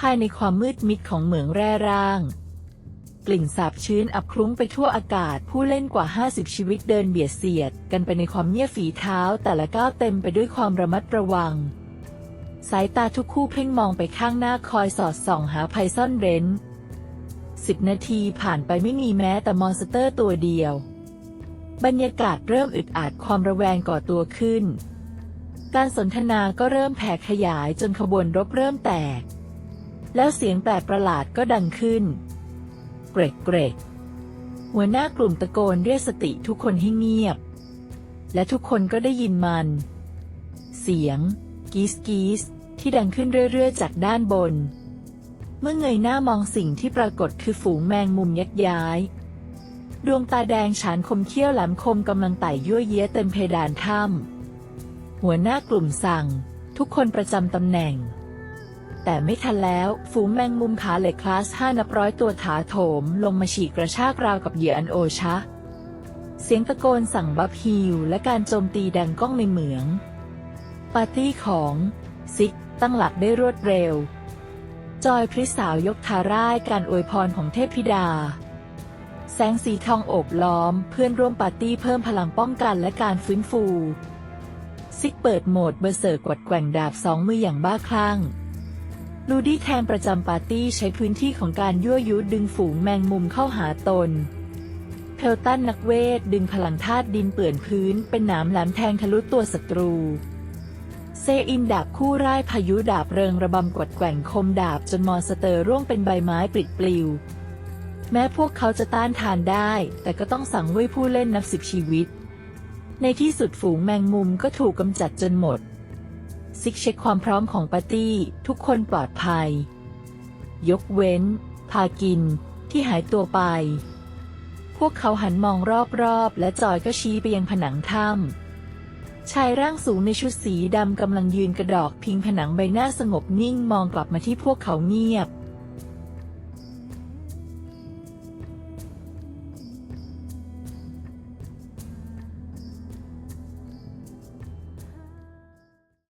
ภายในความมืดมิดของเหมืองแร่ร่าง กลิ่นสาบชื้นอับคลุ้งไปทั่วอากาศผู้เล่นกว่า 50 ชีวิตเดินเบียดเสียด กันไปในความเงียบฝีเท้าแต่ละก้าวเต็มไปด้วยความระมัดระวัง สายตาทุกคู่เพ่งมองไปข้างหน้าคอยสอดส่องหาภัยซ่อนเร้นสิบนาทีผ่านไปไม่มีแม้แต่มอนสเตอร์ตัวเดียว บรรยากาศเริ่มอึดอัดความระแวงก่อตัวขึ้น การสนทนาก็เริ่มแผ่ขยายจนขบวนรบเริ่มแตก แล้วเสียงแปลกประหลาดก็ดังขึ้น เกรกเกรกหัวหน้ากลุ่มตะโกนเรียกสติทุกคนให้เงียบ และทุกคนก็ได้ยินมัน เสียง กีสกีสที่ดังขึ้นเรื่อยๆ จากด้านบน เมื่อเงยหน้ามองสิ่งที่ปรากฏคือฝูงแมงมุมยักย้าย ดวงตาแดงฉานคมเขี้ยวแหลมคมกำลังไต่ยั่วเยี้ยเต็มเพดานถ้ำหัวหน้ากลุ่มสั่ง ทุกคนประจำตำแหน่ง แต่ไม่ทันแล้ว ฝูงแมงมุมขาเหล็กคลาสห้านับร้อยตัวถาโถมลงมาฉีกกระชากราวกับเหยื่ออันโอชะ เสียงตะโกนสั่งบัฟฮิวและการโจมตีดังก้องในเหมือง ปาร์ตี้ของซิกตั้งหลักได้รวดเร็ว จอยพริสาวยกทาร่ายการอวยพรของเทพธิดา แสงสีทองโอบล้อมเพื่อนร่วมปาร์ตี้เพิ่มพลังป้องกันและการฟื้นฟู ซิกเปิดโหมดเบอร์เซอร์กวัดแกว่งดาบสองมืออย่างบ้าคลั่ง ลูดี้แทนประจำปาร์ตี้ใช้พื้นที่ของการยั่วยุดึงฝูงแมงมุมเข้าหาตน เพลตันนักเวทดึงพลังธาตุดินเปื่อนพื้น เป็นหนามแหลมแทงทะลุตัวศัตรู เซอินดาบคู่ร่ายพายุดาบเริงระบำกดแกว่งคมดาบจนมอนสเตอร์ร่วงเป็นใบไม้ปลิดปลิว แม้พวกเขาจะต้านทานได้ แต่ก็ต้องสั่งเว้ยผู้เล่นนับสิบชีวิต ในที่สุดฝูงแมงมุมก็ถูกกำจัดจนหมด ซิกเช็คความพร้อมของปาร์ตี้ ทุกคนปลอดภัย ยกเว้น พากิน ที่หายตัวไป พวกเขาหันมองรอบๆ และจอยก็ชี้ไปยังผนังถ้ำชายร่างสูงในชุดสีดำกำลังยืนกระดอกพิงผนังใบหน้าสงบนิ่งมองกลับมาที่พวกเขาเงียบ